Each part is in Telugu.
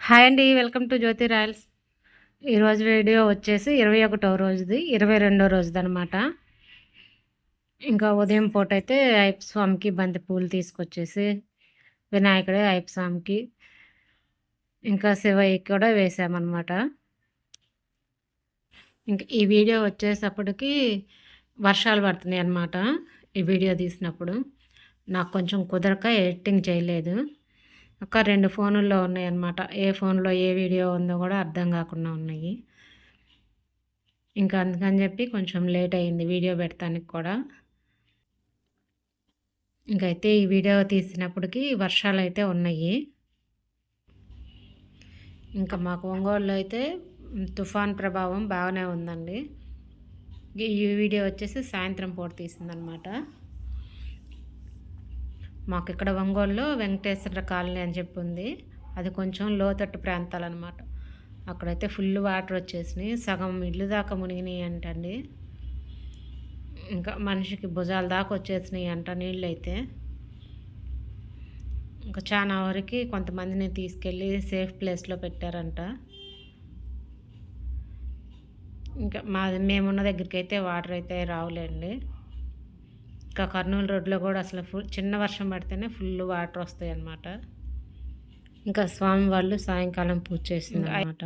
హాయ్ అండి వెల్కమ్ టు జ్యోతి రాయల్స్. ఈరోజు వీడియో వచ్చేసి ఇరవై ఒకటో రోజుది ఇరవై రెండో రోజుది అనమాట ఇంకా ఉదయం పూట అయితే అయ్యప్ప స్వామికి బంతి పూలు తీసుకొచ్చేసి వినాయకుడే అయ్యప్ప స్వామికి ఇంకా శివయ్య కూడా వేసామన్నమాట. ఇంకా ఈ వీడియో వచ్చేసప్పటికి వర్షాలు పడుతున్నాయి అన్నమాట ఈ వీడియో తీసినప్పుడు నాకు కొంచెం కుదరక ఎడిటింగ్ చేయలేదు. ఒక రెండు ఫోనుల్లో ఉన్నాయన్నమాట. ఏ ఫోన్లో ఏ వీడియో ఉందో కూడా అర్థం కాకుండా ఉన్నాయి. ఇంకా అందుకని చెప్పి కొంచెం లేట్ అయింది వీడియో పెడతానికి కూడా. ఇంకైతే ఈ వీడియో తీసినప్పటికి వర్షాలు అయితే ఉన్నాయి. ఇంకా మాకు ఒంగోలులో అయితే తుఫాన్ ప్రభావం బాగానే ఉందండి. ఈ వీడియో వచ్చేసి సాయంత్రం పూట తీసిందనమాట మాకు ఇక్కడ ఒంగోలులో వెంకటేశ్వర కాలనీ అని చెప్పి ఉంది అది కొంచెం లోతట్టు ప్రాంతాలు అనమాట అక్కడైతే ఫుల్ వాటర్ వచ్చేసినాయి. సగం ఇల్లు దాకా మునిగినాయి అంటండి. ఇంకా మనిషికి భుజాల దాకా వచ్చేసినాయి అంట నీళ్ళు అయితే ఇంకా చాలా వరకు కొంతమందిని తీసుకెళ్ళి సేఫ్ ప్లేస్లో పెట్టారంట. ఇంకా మాది మేమున్న దగ్గరికి అయితే వాటర్ అయితే రావులేండి. ఇంకా కర్నూలు రోడ్లో కూడా అసలు ఫుల్ చిన్న వర్షం పడితేనే ఫుల్ వాటర్ వస్తాయి అన్నమాట. ఇంకా స్వామి వాళ్ళు సాయంకాలం పూజ చేసింది అనమాట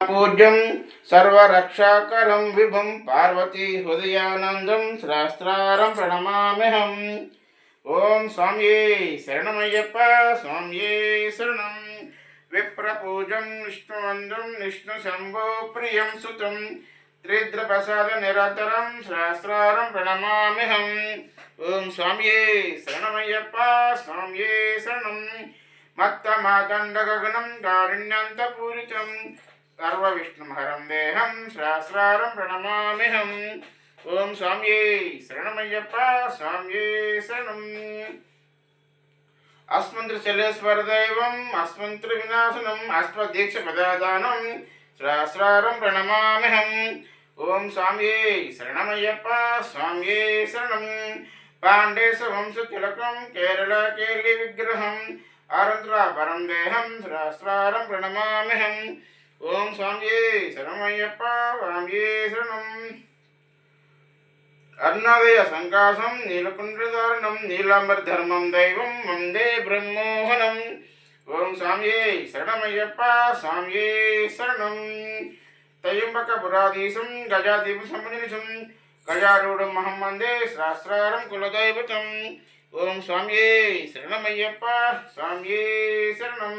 పూజ్యం సర్వరక్షాకరం విభుం పార్వతీ హృదయానందం శాస్త్రారం ప్రణమామ్యహం. ఓం స్వామ్యే శరణమయ్యప్ప స్వామ్యే శరణం. విప్రపూజం విష్ణువందం విష్ణు శంభో ప్రియం సుతం. త్రిద్రప్రసాద నిరంతరం శాస్త్రారం ప్రణమామిహం ఓం స్వామ్యే శరణమయ్యప్ప స్వామ్యే శరణం. మత్త మత్తమాతండగగనం కారుణ్యంతపూరితం సర్వవిష్ణుహరం దేహం శాస్త్రారం ప్రణమామిహం ఓం స్వామ్యే శరణమయ్యప్ప స్వామ్యే శరణం. అస్మంత్ర శలేశ్వర దైవం అస్మంత్ర వినాశనం అస్మదీక్ష పదాదానం సహస్రారం ప్రణమామిహం ఓం స్వామ్యే శరణమయ్యప్ప స్వామ్యే శరణం. పాండేశ వంశ తిలకం కేరళ కేలి విగ్రహం. ఆరంధ్ర పరం దేహం సహస్రారం ప్రణమామ్యహం. ఓం స్వామ్యే శరణమయ్యప్ప స్వామ్యే శరణం. అర్ణోదయ సంకాసం నీలకుండ్రధారణం నీలాంబరధర్మం దైవం వందే బ్రహ్మోహనం. ఓం స్వామ్యే శరణమయ్యప్ప స్వామ్యే శరణం. తయంబక పురాధీశం గజాదీప సంపనిసం గజారూఢం మహం వందే శాస్త్రారం కులదైవతం ఓం స్వామ్యే శరణమయ్యప్ప స్వామ్యే శరణం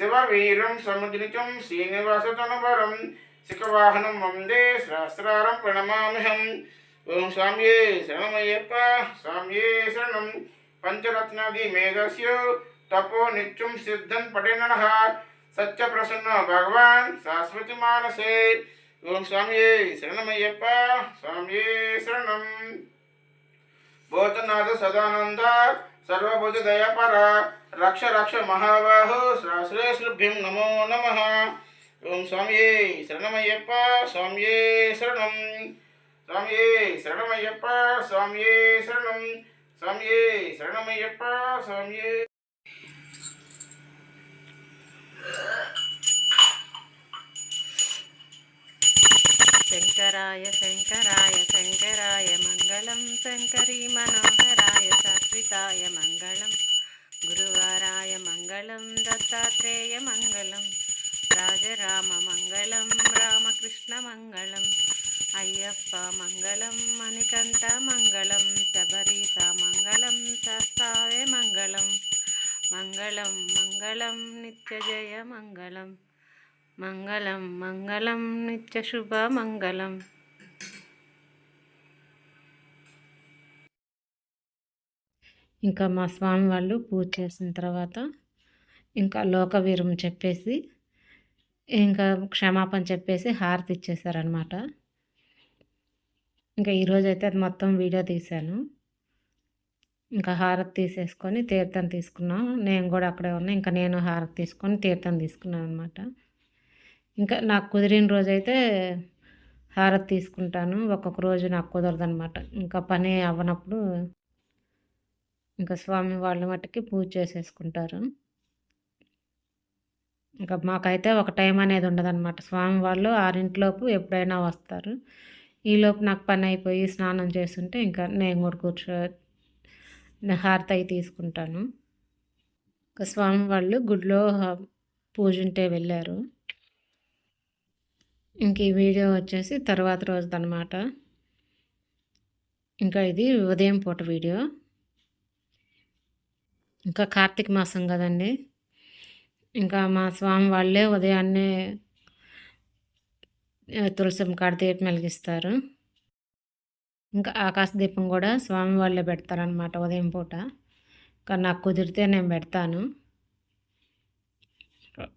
శివవీరం సముద్రితం శ్రీనివాసతనువరం శిఖవాహనం వందే శాస్త్రారం ప్రణమామ్యహం ఓం స్వామ్యే శరణమయ్యప్ప స్వామ్యే శరణం పంచరత్నాది మేధస్యో తపో నిత్యం సత్య ప్రసన్న భగవాన్ శాశ్వతి మానసే. ఓం స్వామియే శరణమయ్యప్ప స్వామియే శరణం. భూతనాథ సదానంద సర్వభూత దయాపర రక్ష రక్ష మహాబాహు శ్రీశ్రుభ్యం నమో నమ. ఓం స్వామియే శరణమయ్యప్ప స్వామియే శరణం. స్వామియే శరణమయ్యప్ప స్వామియే శరణం. స్వామియే శరణమయ్యప్ప స్వామియే శంకరాయ శంకరాయ శంకరాయ మంగళం. శంకరీ మనోహరాయ సాత్వితాయ మంగళం. గురువారాయ మంగళం దత్తాత్రేయ మంగళం. రాజరామ మంగళం రామకృష్ణ మంగళం. అయ్యప్ప మంగళం మణికంఠ మంగళం. శబరీస మంగళం శాస్తావే మంగళం. మంగళం మంగళం నిత్య జయ మంగళం. మంగళం మంగళం నిత్యశుభ మంగళం. ఇంకా మా స్వామి వాళ్ళు పూజ చేసిన తర్వాత ఇంకా లోకవీరం చెప్పేసి ఇంకా క్షమాపణ చెప్పేసి హారతి ఇచ్చేసారనమాట ఇంకా ఈరోజు అయితే అది మొత్తం వీడియో తీశాను. ఇంకా హారతి తీసేసుకొని తీర్థం తీసుకున్నాం. నేను కూడా అక్కడే ఉన్నా ఇంకా నేను హారతి తీసుకొని తీర్థం తీసుకున్నాను అనమాట ఇంకా నాకు కుదిరిన రోజు అయితే హారతి తీసుకుంటాను. ఒక్కొక్క రోజు నాకు కుదరదు అనమాట ఇంకా పని అవ్వనప్పుడు ఇంకా స్వామి వాళ్ళ మట్టుకి పూజ చేసేసుకుంటారు. ఇంకా మాకైతే ఒక టైం అనేది ఉండదన్నమాట. స్వామి వాళ్ళు ఆరింటిలోపు ఎప్పుడైనా వస్తారు. ఈలోపు నాకు పని అయిపోయి స్నానం చేస్తుంటే ఇంకా నేను కూడా కూర్చో హారతి అయి తీసుకుంటాను. ఇంకా స్వామి వాళ్ళు గుడిలో పూజ ఉంటే వెళ్ళారు. ఇంక ఈ వీడియో వచ్చేసి తర్వాత రోజుదనమాట ఇంకా ఇది ఉదయం పూట వీడియో. ఇంకా కార్తీక మాసం కదండి. ఇంకా మా స్వామి వాళ్ళే ఉదయాన్నే తులసం కాడ దీపం వెలిగిస్తారు. ఇంకా ఆకాశ దీపం కూడా స్వామి వాళ్ళే పెడతారనమాట ఉదయం పూట. కానీ నాకు కుదిరితే నేను పెడతాను.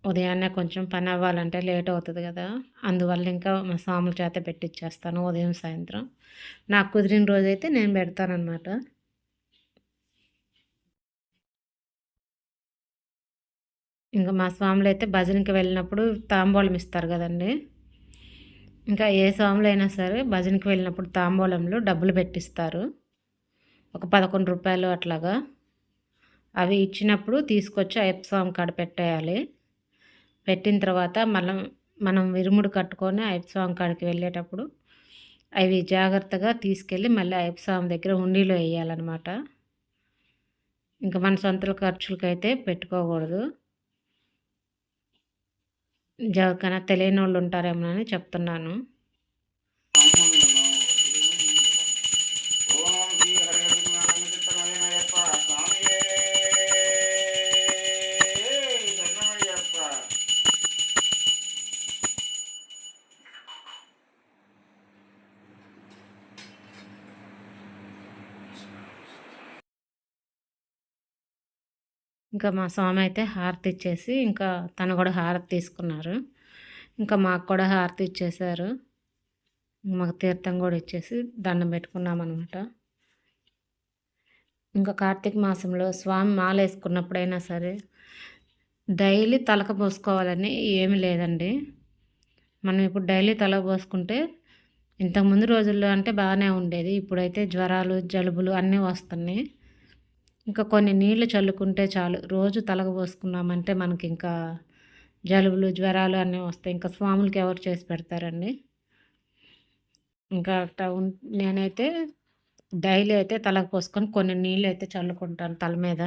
ఉదయాన్నే కొంచెం పని అవ్వాలంటే లేట్ అవుతుంది కదా. అందువల్ల ఇంకా మా స్వాముల చేత పెట్టిచ్చేస్తాను ఉదయం సాయంత్రం. నాకు కుదిరిన రోజైతే నేను పెడతానమాట ఇంకా మా స్వాములు అయితే భజనకి వెళ్ళినప్పుడు తాంబూలం ఇస్తారు కదండి. ఇంకా ఏ స్వాములు అయినా సరే భజనకి వెళ్ళినప్పుడు తాంబూలంలో డబ్బులు పెట్టిస్తారు. ఒక పదకొండు రూపాయలు అట్లాగా. అవి ఇచ్చినప్పుడు తీసుకొచ్చి అయ్యప్ప స్వామి కాడ పెట్టేయాలి. పెట్టిన తర్వాత మనం మనం విరుముడు కట్టుకొని అయ్యప్ప స్వామి కాడికి వెళ్ళేటప్పుడు అవి జాగ్రత్తగా తీసుకెళ్ళి మళ్ళీ అయ్యప్ప స్వామి దగ్గర హుండీలో వేయాలన్నమాట. ఇంకా మన సొంత ఖర్చులకైతే పెట్టుకోకూడదు. ఎవరికైనా తెలియని వాళ్ళు ఉంటారేమోనని చెప్తున్నాను. ఇంకా మా స్వామి అయితే హారతి ఇచ్చేసి ఇంకా తను కూడా హారతి తీసుకున్నారు. ఇంకా మాకు కూడా హారతి ఇచ్చేసారు మాకు తీర్థం కూడా ఇచ్చేసి దండం పెట్టుకున్నాం అనమాట ఇంకా కార్తీక మాసంలో స్వామి మాల వేసుకున్నప్పుడైనా సరే డైలీ తలక పోసుకోవాలని ఏమి లేదండి. మనం ఇప్పుడు డైలీ తల పోసుకుంటే ఇంతకుముందు రోజుల్లో అంటే బాగానే ఉండేది. ఇప్పుడైతే జ్వరాలు జలుబులు అన్నీ వస్తున్నాయి. ఇంకా కొన్ని నీళ్ళు చల్లుకుంటే చాలు. రోజు తలకు పోసుకున్నామంటే మనకి ఇంకా జలుబులు జ్వరాలు అన్నీ వస్తాయి. ఇంకా స్వాములకి ఎవరు చేసి పెడతారండి? ఇంకా టౌన్ నేనైతే డైలీ అయితే తలకు పోసుకొని కొన్ని నీళ్ళు అయితే చల్లుకుంటాను తల మీద.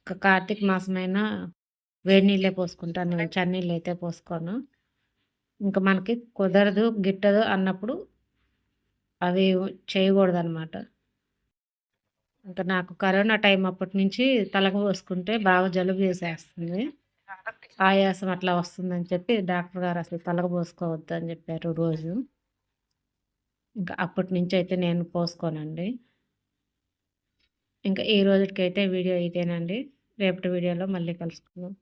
ఇంకా కార్తీక మాసమైనా వేడి నీళ్ళే పోసుకుంటాను నేను. చన్నీళ్ళు అయితే పోసుకోను. ఇంకా మనకి కుదరదు గిట్టదు అన్నప్పుడు అవి చేయకూడదు అనమాట ఇంకా నాకు కరోనా టైం అప్పటి నుంచి తలకు పోసుకుంటే బాగా జలుబు చేసేస్తుంది. ఆయాసం అట్లా వస్తుందని చెప్పి డాక్టర్ గారు అసలు తలకు పోసుకోవద్దు అని చెప్పారు రోజు. ఇంకా అప్పటి నుంచి అయితే నేను పోసుకోనండి. ఇంకా ఈ రోజుకైతే వీడియో ఇదేనండి. రేపటి వీడియోలో మళ్ళీ కలుసుకుందాం.